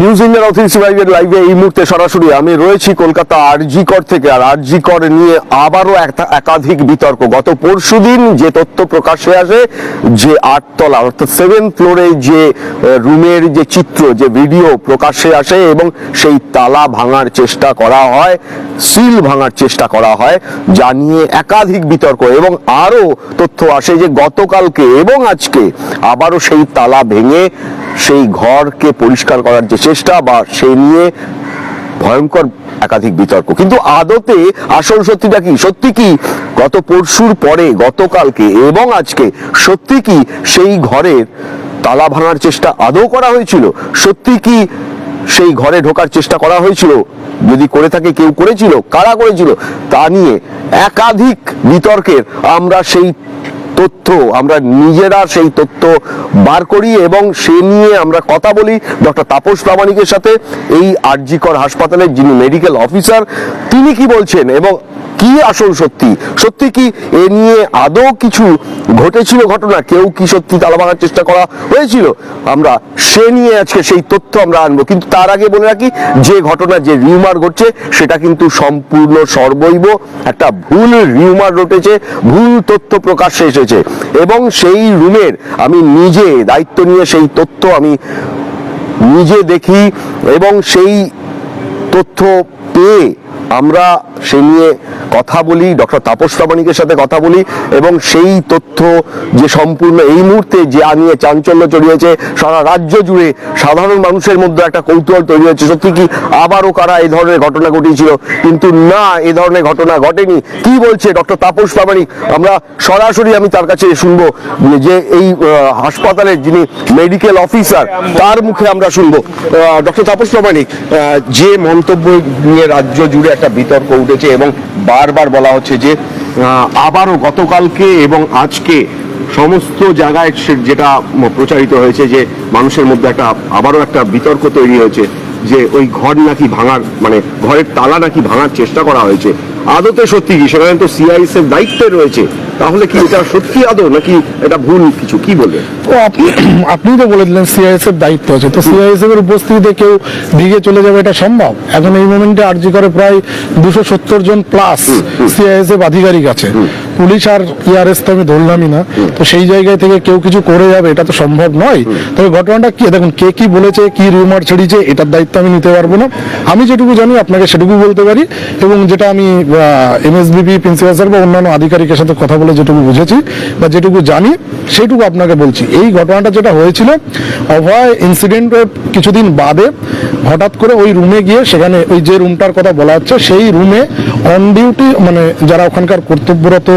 News Indian authority লাইভের লাইভে এই মুহূর্তে সরাসরি আমি রয়েছি কলকাতা আরজি কর থেকে। আর আরজি কর নিয়ে আবারও একাধিক বিতর্ক। গত পরশুদিন যে তথ্য প্রকাশ্যে আসে, যে আটতলা, অর্থাৎ সেভেন ফ্লোরে যে রুমের যে চিত্র, যে ভিডিও প্রকাশ্যে আসে এবং সেই তালা ভাঙার চেষ্টা করা হয় সিল ভাঙার চেষ্টা করা হয়, যা নিয়ে একাধিক বিতর্ক এবং আরও তথ্য আসে যে গতকালকে এবং আজকে আবারও সেই তালা ভেঙে সেই ঘরকে পরিষ্কার করার যে চেষ্টা বা সে নিয়ে ভয়ঙ্কর একাধিক বিতর্ক। কিন্তু আদতে আসল সত্যিটা কি? সত্যি কি গত পরশুর পরে, গতকালকে এবং আজকে সত্যি কি সেই ঘরের তালা ভাঙার চেষ্টা আদৌ করা হয়েছিল? সত্যি কি সেই ঘরে ঢোকার চেষ্টা করা হয়েছিল? যদি করে থাকে কেউ করেছিল? কারা করেছিল? তা নিয়ে একাধিক বিতর্কের আমরা সেই তথ্য, আমরা নিজেরা সেই তথ্য বার করি এবং সে নিয়ে আমরা কথা বলি। ডক্টর তাপস প্রামাণিকের সাথে এই আরজিকর হাসপাতালের যিনি মেডিকেল অফিসার তিনি কি বলছেন এবং কি আসল সত্যি? সত্যি কি এ নিয়ে আদৌ কিছু ঘটেছিল ঘটনা? কেউ কি সত্যি তালা ভাঙার চেষ্টা করা হয়েছিল? আমরা সে নিয়ে আজকে সেই তথ্য আমরা আনব। কিন্তু তার আগে বলে রাখি, যে ঘটনা, যে রিউমার ঘটছে, সেটা কিন্তু সম্পূর্ণ সর্বৈব একটা ভুল রিউমার রটেছে, ভুল তথ্য প্রকাশ্যে এসেছে। এবং সেই রুমের আমি নিজে দায়িত্ব নিয়ে সেই তথ্য আমি নিজে দেখি এবং সেই তথ্য পেয়ে আমরা সে নিয়ে কথা বলি, ডক্টর তাপস প্রামাণিকের সাথে কথা বলি এবং সেই তথ্য যে সম্পূর্ণ এই মুহূর্তে যে নিয়ে চাঞ্চল্য চড়িয়েছে সারা রাজ্য জুড়ে সাধারণ মানুষের মধ্যে একটা কৌতূহল তৈরি হয়েছে। সত্যি কি আবারও কারা এই ধরনের ঘটনা ঘটিয়েছিল? কিন্তু না এ ধরনের ঘটনা ঘটেনি। কি বলছে ডক্টর তাপস প্রামাণিক? আমরা সরাসরি আমি তার কাছে শুনব যে এই হাসপাতালের যিনি মেডিকেল অফিসার তার মুখে আমরা শুনব। ডক্টর তাপস প্রামাণিক যে মন্তব্য নিয়ে রাজ্য জুড়ে একটা বিতর্ক উঠেছে এবং বারবার বলা হচ্ছে যে আবারও গতকালকে এবং আজকে সমস্ত জায়গায় যেটা প্রচারিত হয়েছে যে মানুষের মধ্যে একটা আবারও একটা বিতর্ক তৈরি হয়েছে। যে ওই ঘর নাকি ভাঙার মানে ঘরের তালা নাকি ভাঙার চেষ্টা করা হয়েছে। আদতে সত্যি কি? সেখানে তো সিআইএস এর দায়িত্বে রয়েছে। তাহলে কি এটা সত্যি আদৌ নাকি এটা ভুল কিছু? কি বলবেন ও আপনি আপনি তো বলে দিলেন সিআইএস এর দায়িত্ব আছে। তো সিআইএস এর উপস্থিতিতে কেউ দিকে চলে যাবে এটা সম্ভব? এখন এই মোমেন্টে আরজি করে প্রায় দুশো সত্তর জন প্লাস সিআইএস এর আধিকারিক আছে। পুলিশ আর ইআরএস তো আমি ধরলামই না। তো সেই জায়গায় থেকে কেউ কিছু করে যাবে, এটা তো সম্ভব নয়। তবে ঘটনাটা কি, দেখুন, কে কি বলেছে, কি রিউমার ছড়িয়েছে, এটার দায়িত্ব আমি নিতে পারব না। আমি যেটুকু জানি, আপনাকে সেটুকু বলতে পারি, এবং যেটা আমি এমএসবিপি প্রিন্সিপাল স্যার বা অন্যান্য আধিকারিকের সাথে কথা বলে যেটুকু বুঝেছি বা যেটুকু জানি সেইটুকু আপনাকে বলছি। এই ঘটনাটা যেটা হয়েছিল, অভয় ইনসিডেন্টের কিছুদিন বাদে হঠাৎ করে ওই রুমে গিয়ে সেখানে ওই যে রুমটার কথা বলা হচ্ছে, সেই রুমে অন ডিউটি মানে যারা ওখানকার কর্তব্যরত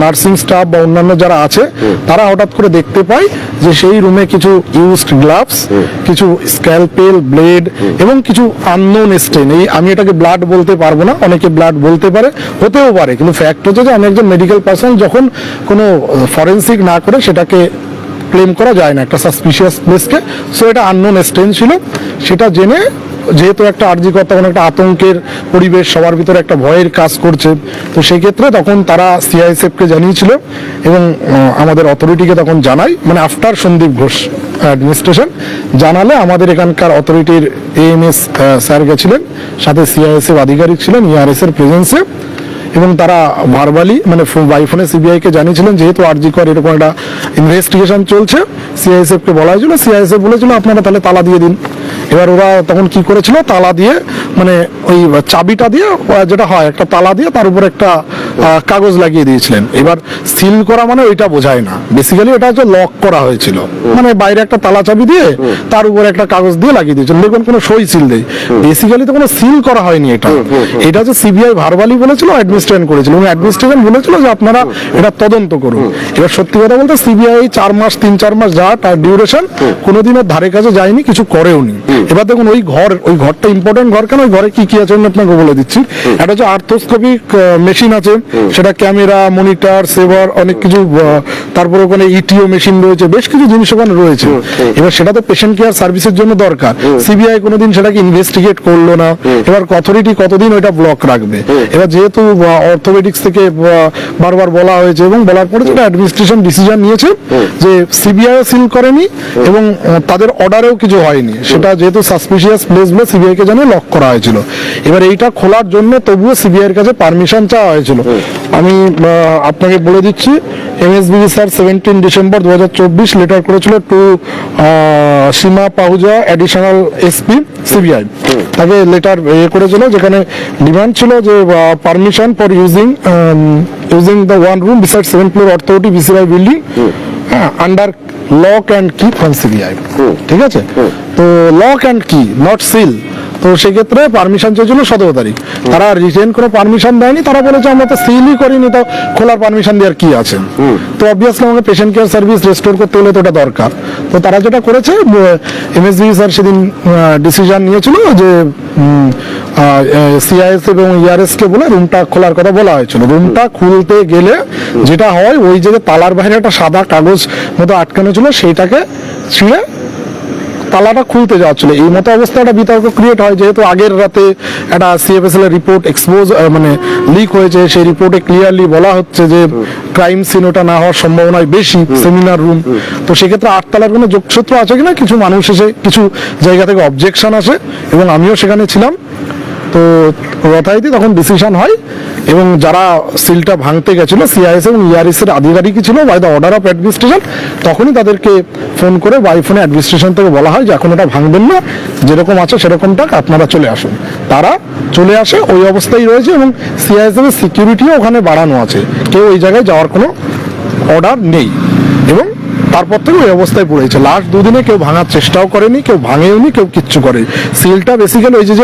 নার্সিং স্টাফ বা অন্যান্য যারা আছে তারা হঠাৎ করে দেখতে পায় যে সেই রুমে কিছু ইউজড গ্লাভস কিছু স্ক্যালপেল ব্লেড এবং কিছু আননোন স্টেন এই আমি এটাকে ব্লাড বলতে পারব না অনেকে ব্লাড বলতে পারে হতেও পারে। কিন্তু ফ্যাক্ট হচ্ছে যে আমি একজন মেডিকেল পার্সন যখন কোনো ফরেন্সিক না করে সেটাকে ক্লেম করা যায় না একটা সাসপিশিয়াস প্লেসকে সো এটা আননোন স্টেন ছিল। সেটা জেনে যেহেতু একটা আর্জি কর তখন একটা আতঙ্কের পরিবেশ, সবার ভিতরে একটা ভয়ের কাজ করছে, তো সেই ক্ষেত্রে তখন তারা সিআইএসএফকে জানিয়েছিল এবং আমাদের অথরিটিকে তখন জানাই মানে আফটার সন্দীপ ঘোষ অ্যাডমিনিস্ট্রেশন জানালে আমাদের এখানকার অথরিটির এএমএস স্যার গেছিলেন, সাথে সিআইএসএফ আধিকারিক ছিলেন ইআরএস এর প্রেজেন্সে এবং তারা ভার্বালি মানে বাই ফোনে সিবিআই কে জানিয়েছিলেন, যেহেতু আরজি কর এরকম একটা ইনভেস্টিগেশন চলছে সিআইএসএফ কে বলা হয়েছিল সিআইএসএফ বলেছিল, আপনারা তাহলে তালা দিয়ে দিন। এবার ওরা তখন কি করেছিল, তালা দিয়ে মানে ওই চাবিটা দিয়ে যেটা হয়, একটা তালা দিয়ে তার উপর একটা কাগজ লাগিয়ে দিয়েছিলেন। এবার সিল করা মানে ওইটা বোঝায় না। বেসিক্যালি এটা হচ্ছে লক করা হয়েছিল। মানে বাইরে একটা তালা চাবি দিয়ে তার উপর একটা কাগজ দিয়ে লাগিয়ে দিয়েছিল দেখবেন কোনো সই সিল দেয় বেসিক্যালি তো কোনো সিল করা হয়নি এটা। এটা হচ্ছে সিবিআই ভার্বালি বলেছিল অ্যাডমিনিস্ট্রেশন করেছিল। এবং অ্যাডমিনিস্ট্রেশন বলেছিল যে আপনারা এটা তদন্ত করুন। এবার সত্যি কথা বলতে সিবিআই চার মাস তিন চার মাস যা তার ডিউরেশন কোনোদিনের ধারে কাছে যায়নি কিছু করেওনি এবার দেখুন ওই ঘর ওই ঘরটা ইম্পর্টেন্ট ঘর কেন? ওই ঘরে কি কি আছে আমি আপনাকে বলে দিচ্ছি। একটা হচ্ছে আর্থোস্কোপিক মেশিন আছে। সেটা ক্যামেরা মনিটর সেভার অনেক কিছু তারপর ওখানে ইটিও মেশিন রয়েছে বেশ কিছু জিনিস ওখানে রয়েছে। এবার সেটা তো পেশেন্ট কেয়ার সার্ভিসের জন্য দরকার। সিবিআই কোনোদিন সেটাকে ইনভেস্টিগেট করল না। এবার অথরিটি কতদিন ওইটা ব্লক রাখবে? এবার যেহেতু অর্থোপেডিক্স থেকে বারবার বলা হয়েছে এবং বলার পরে যেটা অ্যাডমিনিস্ট্রেশন ডিসিশন নিয়েছে যে সিবিআই সিল করেনি এবং তাদের অর্ডারেও কিছু হয়নি। সেটা যেহেতু সাসপিশিয়াস প্লেস বলে সিবিআই কে জানিয়ে লক করা হয়েছিল। এবার এইটা খোলার জন্য তবুও সিবিআই এর কাছে পারমিশন চাওয়া হয়েছিল। আমি আপনাকে বলে দিচ্ছি এমএসবিবি স্যার সেভেন্টিন ডিসেম্বর দু লেটার করেছিল to Seema Pahuja additional SP CBI তাকে লেটার এ করেছিল যেখানে ডিমান্ড ছিল যে permission for using using the one room beside seven floor authority BCI building হ্যাঁ under lock and key from CBI ঠিক আছে? তো lock and key not seal তো সেক্ষেত্রে পারমিশন চেয়েছিল সতেরো তারিখ। তারা রিটেন কোনো পারমিশন দেয়নি তারা বলেছে আমরা তো সিলই করিনি তো খোলার পারমিশন দেওয়ার কি আছে? তো অবভিয়াসলি আমাকে পেশেন্ট কেয়ার সার্ভিস রেস্টোর করতে হলে তো ওটা দরকার। তো তারা যেটা করেছে এমএসবি স্যার সেদিন ডিসিশন নিয়েছিল যে সিআইএস এবং ইআরএস কে বলে রুমটা খোলার কথা বলা হয়েছিল। রুমটা খুলতে গেলে যেটা হয় ওই যে তালার বাইরে একটা সাদা কাগজ মতো আটকানো ছিল সেইটাকে ছিঁড়ে তালাটা খুলতে যাচ্ছিল। এই মতো অবস্থা একটা বিতর্ক ক্রিয়েট হয় যেহেতু আগের রাতে একটা সিএফএসএল এর রিপোর্ট এক্সপোজ মানে লিক হয়েছে সেই রিপোর্টে ক্লিয়ারলি বলা হচ্ছে যে ক্রাইম সিন ওটা না হওয়ার সম্ভাবনা বেশি সেমিনার রুম তো সেক্ষেত্রে আটতলার কোনো যোগসূত্র আছে কিনা? কিছু মানুষ এসে কিছু জায়গা থেকে অবজেকশন আসে এবং আমিও সেখানে ছিলাম। তো যথারীতি তখন ডিসিশন হয় এবং যারা সিলটা ভাঙতে গেছিল সিআইএস এবং ইআরএস এর আধিকারিকই ছিল by the order of administration তখনই তাদেরকে ফোন করে বাই ফোনে অ্যাডমিনিস্ট্রেশন থেকে বলা হয় যে এখন এটা ভাঙবেন না, যেরকম আছে সেরকমটা আপনারা চলে আসুন। তারা চলে আসে, ওই অবস্থায় রয়েছে এবং সিআইএস এর সিকিউরিটিও ওখানে বাড়ানো আছে। কেউ ওই জায়গায় যাওয়ার কোনো অর্ডার নেই। এবং তারপর থেকে ওই অবস্থায় পড়েছে লাস্ট দুদিনে কেউ ভাঙার চেষ্টাও করেনি, কেউ ভাঙেওনি, কেউ কিচ্ছু করে সিলটা বেসিক্যালি ওই যে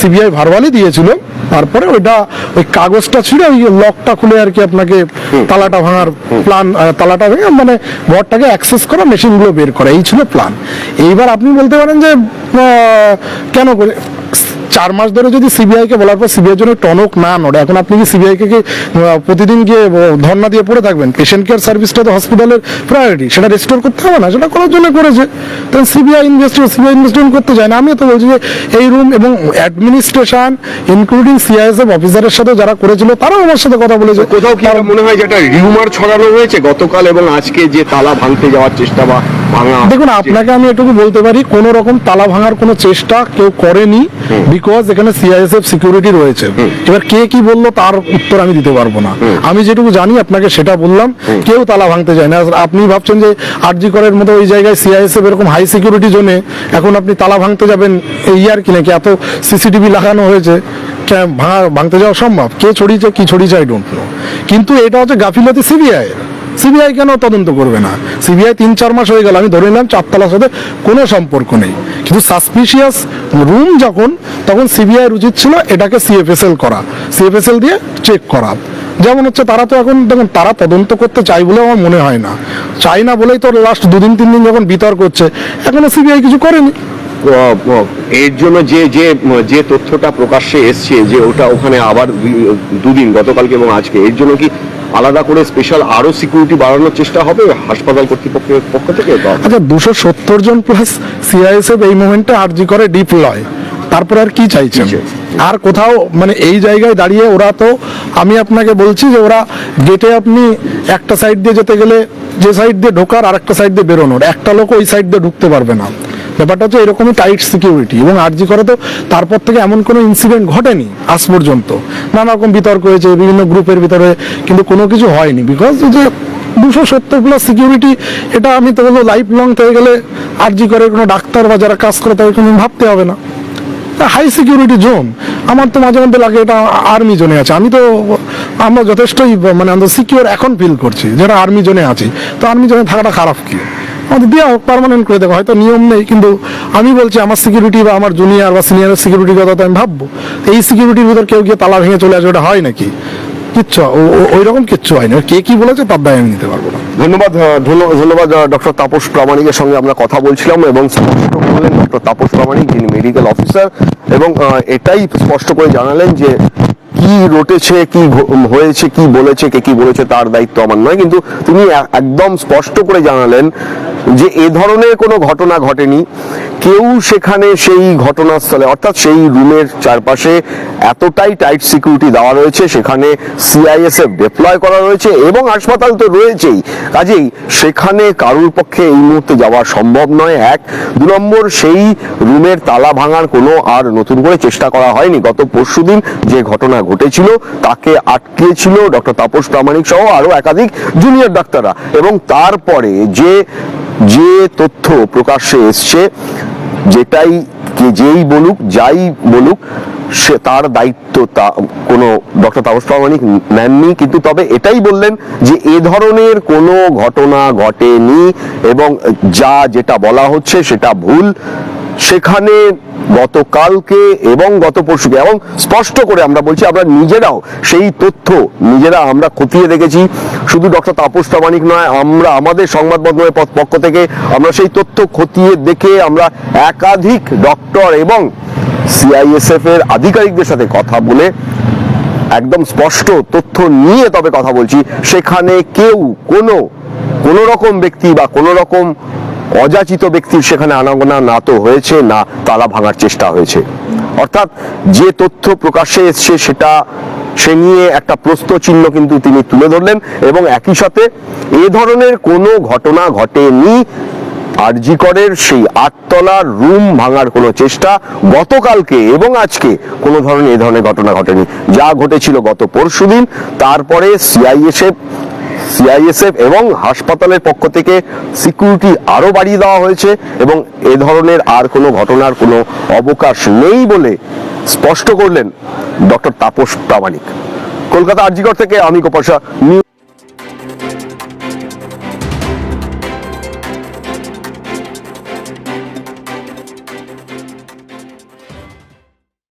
সিবিআই ভারবালি দিয়েছিল তারপরে ওইটা ওই কাগজটা ছিল ওই লকটা খুলে আর কি আপনাকে তালাটা ভাঙার প্ল্যান তালাটা ভেঙে মানে ঘরটাকে অ্যাক্সেস করা মেশিনগুলো বের করা এই ছিল প্ল্যান এইবার আপনি বলতে পারেন যে আহ, কেন করে চার মাস ধরে যদি সিবিআই কে বলার পর সিবিআই জন্য টনক না নড়ে এখন আপনি কি সিবিআই কে প্রতিদিন গিয়ে ধর্না দিয়ে পড়ে থাকবেন? পেশেন্ট কেয়ার সার্ভিসটা তো হসপিটালের প্রায়োরিটি সেটা রেস্টোর করতে হবে না সেটা করার জন্য করেছে। তাহলে সিবিআই ইনভেস্টিগেট সিবিআই ইনভেস্টিগেট করতে যায় না। আমি তো বলছি যে এই রুম এবং অ্যাডমিনিস্ট্রেশন ইনক্লুডিং সিআইএসএফ অফিসারের সাথে যারা করেছিল তারাও আমার সাথে কথা বলেছে। কোথাও কি আমার মনে হয় যে একটা রিউমার ছড়ানো হয়েছে গতকাল এবং আজকে যে তালা ভাঙতে যাওয়ার চেষ্টা বা দেখুন আপনাকে আমি এটুকু বলতে পারি কোন রকম তালা ভাঙার কোনো চেষ্টা কেউ করেনি। বিকজ এখানে সিআইএসএফ সিকিউরিটি রয়েছে। এবার কে কি বলল তার উত্তর আমি দিতে পারব না। আমি যেটুকু জানি আপনাকে সেটা বললাম। কেউ তালা ভাঙতে যায় না। আপনি ভাবছেন যে আরজি করের মতো ওই জায়গায় সিআইএসএফ এরকম হাই সিকিউরিটি জোনে এখন আপনি তালা ভাঙতে যাবেন এই আর কি নাকি? এত সিসিটিভি লাগানো হয়েছে। ভাঙতে যাওয়া সম্ভব? কে ছড়িয়েছে কি ছড়িয়েছে আই ডোন্ট নো কিন্তু এটা হচ্ছে গাফিলতি সিবিআই সিবিআই কেন তদন্ত করবে না? সিবিআই তিন, চার মাস হয়ে গেল, আমি ধরে নিলাম চারতলার সাথে কোনো সম্পর্ক নেই। কিন্তু সাসপিশিয়াস রুম যখন, তখন সিবিআই উচিত ছিল এটাকে সিএফএসএল করা সিএফএসএল দিয়ে চেক করা। যেমন হচ্ছে তারা তো এখন, দেখুন, তারা তদন্ত করতে চাই বলে আমার মনে হয় না। চাই না বলেই তো লাস্ট দুদিন, তিন দিন যখন বিতর্ক হচ্ছে, এখনও সিবিআই কিছু করেনি। এর জন্য যে যে যে তথ্যটা প্রকাশ্যে এসছে, যে ওটা ওখানে আবার দুদিন, গতকালকে এবং আজকে, এর জন্য কি আলাদা করে স্পেশাল আরও সিকিউরিটি বাড়ানোর চেষ্টা হবে হাসপাতাল কর্তৃপক্ষের পক্ষ থেকে আচ্ছা দুশো সত্তর জন প্লাস সিআইএসএফ এই মুভমেন্টে আরজি করে ডিপ্লয় তারপর আর কি চাইছেন? কি আর কোথাও মানে এই জায়গায় দাঁড়িয়ে ওরা তো আমি আপনাকে বলছি যে ওরা গেটে আপনি একটা সাইড দিয়ে যেতে গেলে যে সাইড দিয়ে ঢোকার আর একটা সাইড দিয়ে বেরোনোর। একটা লোক ওই সাইড দিয়ে ঢুকতে পারবে না। ব্যাপারটা হচ্ছে এরকমই টাইট সিকিউরিটি এবং আরজি করে তো তারপর থেকে এমন কোনো ইনসিডেন্ট ঘটেনি আজ পর্যন্ত। নানা রকম বিতর্ক হয়েছে, বিভিন্ন গ্রুপের ভিতরে, কিন্তু কোনো কিছু হয়নি বিকজ যে দুশো সত্তর প্লাস সিকিউরিটি এটা আমি তো বলব লাইফ লং থেকে গেলে আরজি করে কোনো ডাক্তার বা যারা কাজ করে তাদের কোনো ভাবতে হবে না। হাই সিকিউরিটি জোন আমার তো মাঝে মধ্যে লাগে এটা আর্মি জোনে আছে। আমি তো, আমরা যথেষ্টই মানে আমরা সিকিউর এখন ফিল করছি যেটা আর্মি জোনে আছি। তো আর্মি জোনে থাকাটা খারাপ কি? আমাদের দেওয়া হোক পারমানেন্ট করে দেওয়া হয়তো নিয়ম নেই, কিন্তু আমি বলছি আমার সিকিউরিটি বা আমার জুনিয়র বা সিনিয়রের সিকিউরিটির কথা তো আমি ভাববো। এই সিকিউরিটির ভিতর কেউ গিয়ে তালা ভেঙে চলে আসবে ওটা হয় নাকি? কিচ্ছু ওই রকম কিচ্ছু হয়নি কে কি বলেছে তার দায় আমি নিতে পারব না। ধন্যবাদ ধন্যবাদ ডক্টর তাপস প্রামাণিকের সঙ্গে আমরা কথা বলছিলাম এবং স্পষ্ট ডক্টর তাপস প্রামাণিক, যিনি মেডিকেল অফিসার এবং এটাই স্পষ্ট করে জানালেন যে কি রটেছে, কি হয়েছে, কি বলেছে, কে কি বলেছে তার দায়িত্ব আমার নয়। কিন্তু তিনি একদম স্পষ্ট করে জানালেন যে এ ধরনের কোনো ঘটনা ঘটেনি। কেউ সেখানে সেই ঘটনাস্থলে, অর্থাৎ সেই রুমের চারপাশে এতটাই টাইট সিকিউরিটি দেওয়া রয়েছে, সেখানে সিআইএসএফ ডিপ্লয় করা রয়েছে এবং হাসপাতাল তো রয়েছেই। কাজেই সেখানে কারুর পক্ষে এই মুহূর্তে যাওয়া সম্ভব নয়। এক, দু নম্বর, সেই রুমের তালা ভাঙার কোনো আর নতুন করে চেষ্টা করা হয়নি। গত পরশুদিন যে ঘটনা ঘটেছিল তাকে আটকেছিল, ডক্টর তাপস প্রামাণিক সহ আরও একাধিক জুনিয়র ডাক্তাররা। এবং তারপরে যে যে তথ্য প্রকাশ্যে এসছে, যেটাই যেই বলুক, যাই বলুক, সে তার দায়িত্ব তা, কোনো ডক্টর তাপস প্রামাণিক নেননি, কিন্তু তবে এটাই বললেন যে এ ধরনের কোনো ঘটনা ঘটেনি এবং যা যেটা বলা হচ্ছে সেটা ভুল। সেখানে গতকালকে এবং গত পরশুকে, এবং স্পষ্ট করে আমরা বলছি, আমরা নিজেরাও সেই তথ্য নিজেরা আমরা খতিয়ে দেখেছি। শুধু ডক্টর তাপস প্রামাণিক নয়, আমরা আমাদের সংবাদ মাধ্যমের পক্ষ- থেকে আমরা সেই তথ্য খতিয়ে দেখে আমরা একাধিক ডক্টর এবং সিআইএসএফ এর আধিকারিকদের সাথে কথা বলে একদম স্পষ্ট তথ্য নিয়ে তবে কথা বলছি। সেখানে কেউ কোনো কোনো রকম ব্যক্তি বা কোনো রকম অযাচিত ব্যক্তির সেখানে আনাগোনা না তো হয়েছে, না তালা ভাঙার চেষ্টা হয়েছে। অর্থাৎ যে তথ্য প্রকাশ্যে এসছে সেটা সে নিয়ে একটা প্রশ্ন চিহ্ন কিন্তু তিনি তুলে ধরলেন এবং একই সাথে এ ধরনের কোনো ঘটনা ঘটেনি। আরজিকরের সেই আটতলার রুম ভাঙার কোনো চেষ্টা গতকালকে এবং আজকে কোনো ধরনের এ ধরনের ঘটনা ঘটেনি। যা ঘটেছিল গত পরশুদিন, তারপরে সিআইএসএফ সিআইএসএফ এবং হাসপাতালের পক্ষ থেকে সিকিউরিটি আরও বাড়িয়ে দেওয়া হয়েছে এবং এ ধরনের আর কোনো ঘটনার কোনো অবকাশ নেই বলে স্পষ্ট করলেন ডক্টর তাপস প্রামাণিক। কলকাতা আরজিগড় থেকে আমি কোপাশা